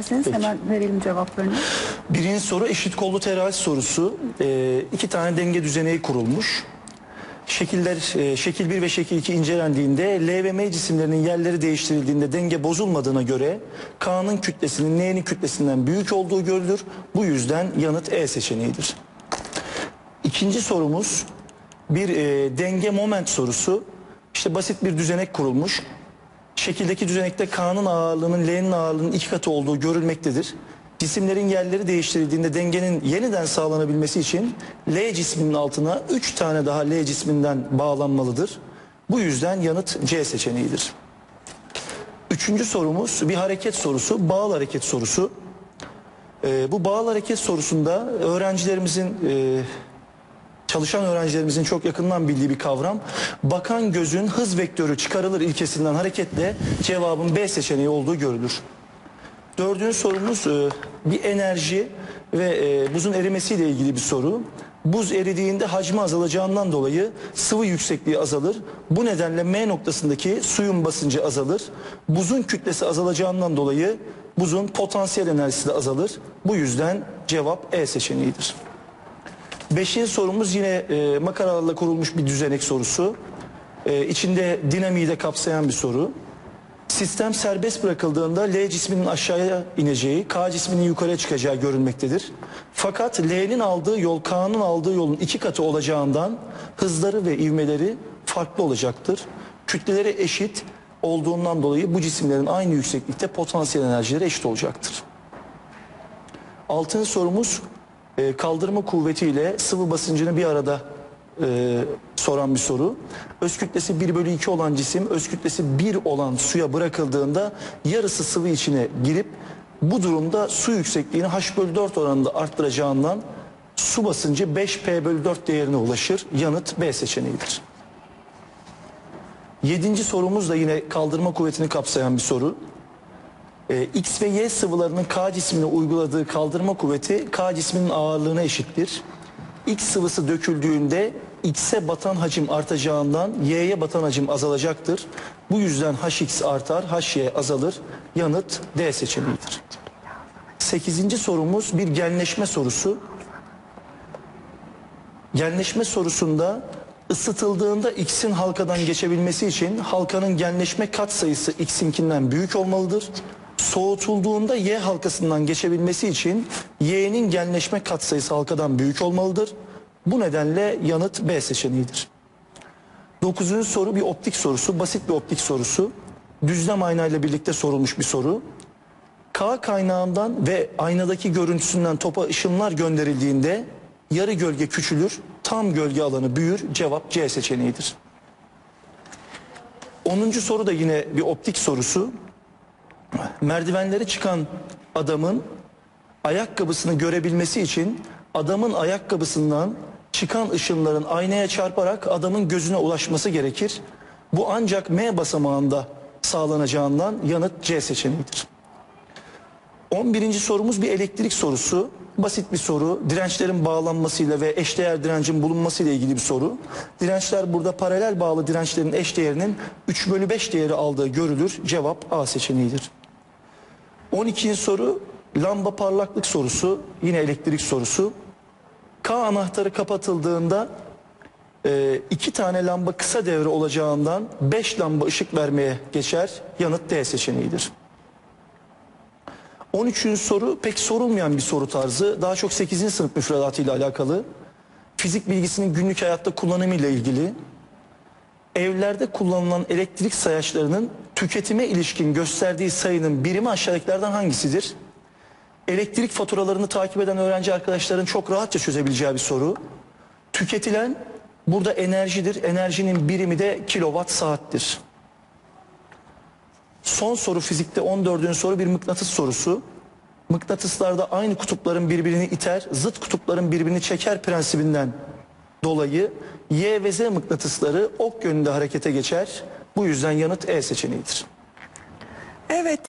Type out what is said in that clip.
İsterseniz hemen verelim cevaplarını. Birinci soru eşit kollu terazi sorusu. Ee, iki tane denge düzeneği kurulmuş. Şekiller, e, şekil 1 ve şekil 2 incelendiğinde L ve M cisimlerinin yerleri değiştirildiğinde denge bozulmadığına göre K'nın kütlesinin N'nin kütlesinden büyük olduğu görülür. Bu yüzden yanıt E seçeneğidir. İkinci sorumuz bir e, denge moment sorusu. İşte basit bir düzenek kurulmuş. Şekildeki düzenekte K'nın ağırlığının L'nin ağırlığının iki katı olduğu görülmektedir. Cisimlerin yerleri değiştirildiğinde dengenin yeniden sağlanabilmesi için L cisminin altına 3 tane daha L cisminden bağlanmalıdır. Bu yüzden yanıt C seçeneğidir. Üçüncü sorumuz bir hareket sorusu, bağıl hareket sorusu. Ee, bu bağıl hareket sorusunda öğrencilerimizin e, çalışan öğrencilerimizin çok yakından bildiği bir kavram. Bakan gözün hız vektörü çıkarılır ilkesinden hareketle cevabın B seçeneği olduğu görülür. Dördüncü sorumuz e, bir enerji ve e, buzun erimesiyle ilgili bir soru. Buz eridiğinde hacmi azalacağından dolayı sıvı yüksekliği azalır. Bu nedenle M noktasındaki suyun basıncı azalır. Buzun kütlesi azalacağından dolayı buzun potansiyel enerjisi de azalır. Bu yüzden cevap E seçeneğidir. Beşinci sorumuz yine e, makaralarla kurulmuş bir düzenek sorusu. E, içinde dinamiği de kapsayan bir soru. Sistem serbest bırakıldığında L cisminin aşağıya ineceği, K cisminin yukarıya çıkacağı görülmektedir. Fakat L'nin aldığı yol K'nın aldığı yolun iki katı olacağından hızları ve ivmeleri farklı olacaktır. Kütleleri eşit olduğundan dolayı bu cisimlerin aynı yükseklikte potansiyel enerjileri eşit olacaktır. Altıncı sorumuz e, kaldırma kuvvetiyle sıvı basıncını bir arada e, soran bir soru. Öz kütlesi 1 bölü 2 olan cisim öz kütlesi 1 olan suya bırakıldığında yarısı sıvı içine girip bu durumda su yüksekliğini H bölü 4 oranında arttıracağından su basıncı 5P bölü 4 değerine ulaşır. Yanıt B seçeneğidir. Yedinci sorumuz da yine kaldırma kuvvetini kapsayan bir soru. Ee, X ve Y sıvılarının K cismine uyguladığı kaldırma kuvveti K cisminin ağırlığına eşittir. X sıvısı döküldüğünde X'e batan hacim artacağından Y'ye batan hacim azalacaktır. Bu yüzden HX artar, HY azalır. Yanıt D seçeneğidir. Sekizinci sorumuz bir genleşme sorusu. Genleşme sorusunda ısıtıldığında X'in halkadan geçebilmesi için halkanın genleşme katsayısı X'inkinden büyük olmalıdır. Soğutulduğunda Y halkasından geçebilmesi için Y'nin genleşme katsayısı halkadan büyük olmalıdır. Bu nedenle yanıt B seçeneğidir. Dokuzuncu soru bir optik sorusu, basit bir optik sorusu. Düzlem aynayla birlikte sorulmuş bir soru. K kaynağından ve aynadaki görüntüsünden topa ışınlar gönderildiğinde yarı gölge küçülür, tam gölge alanı büyür. Cevap C seçeneğidir. Onuncu soru da yine bir optik sorusu. Merdivenleri çıkan adamın ayakkabısını görebilmesi için adamın ayakkabısından çıkan ışınların aynaya çarparak adamın gözüne ulaşması gerekir. Bu ancak M basamağında sağlanacağından yanıt C seçeneğidir. 11. sorumuz bir elektrik sorusu. Basit bir soru. Dirençlerin bağlanmasıyla ve eşdeğer direncin bulunmasıyla ilgili bir soru. Dirençler burada paralel bağlı dirençlerin eşdeğerinin 3 bölü 5 değeri aldığı görülür. Cevap A seçeneğidir. 12. soru lamba parlaklık sorusu. Yine elektrik sorusu. K anahtarı kapatıldığında e, iki tane lamba kısa devre olacağından 5 lamba ışık vermeye geçer. Yanıt D seçeneğidir. 13. soru pek sorulmayan bir soru tarzı. Daha çok 8. sınıf müfredatı ile alakalı. Fizik bilgisinin günlük hayatta kullanımı ile ilgili. Evlerde kullanılan elektrik sayaçlarının tüketime ilişkin gösterdiği sayının birimi aşağıdakilerden hangisidir? Elektrik faturalarını takip eden öğrenci arkadaşların çok rahatça çözebileceği bir soru. Tüketilen burada enerjidir. Enerjinin birimi de kilowatt saattir. Son soru fizikte 14. soru bir mıknatıs sorusu. Mıknatıslarda aynı kutupların birbirini iter, zıt kutupların birbirini çeker prensibinden dolayı Y ve Z mıknatısları ok yönünde harekete geçer. Bu yüzden yanıt E seçeneğidir. Evet.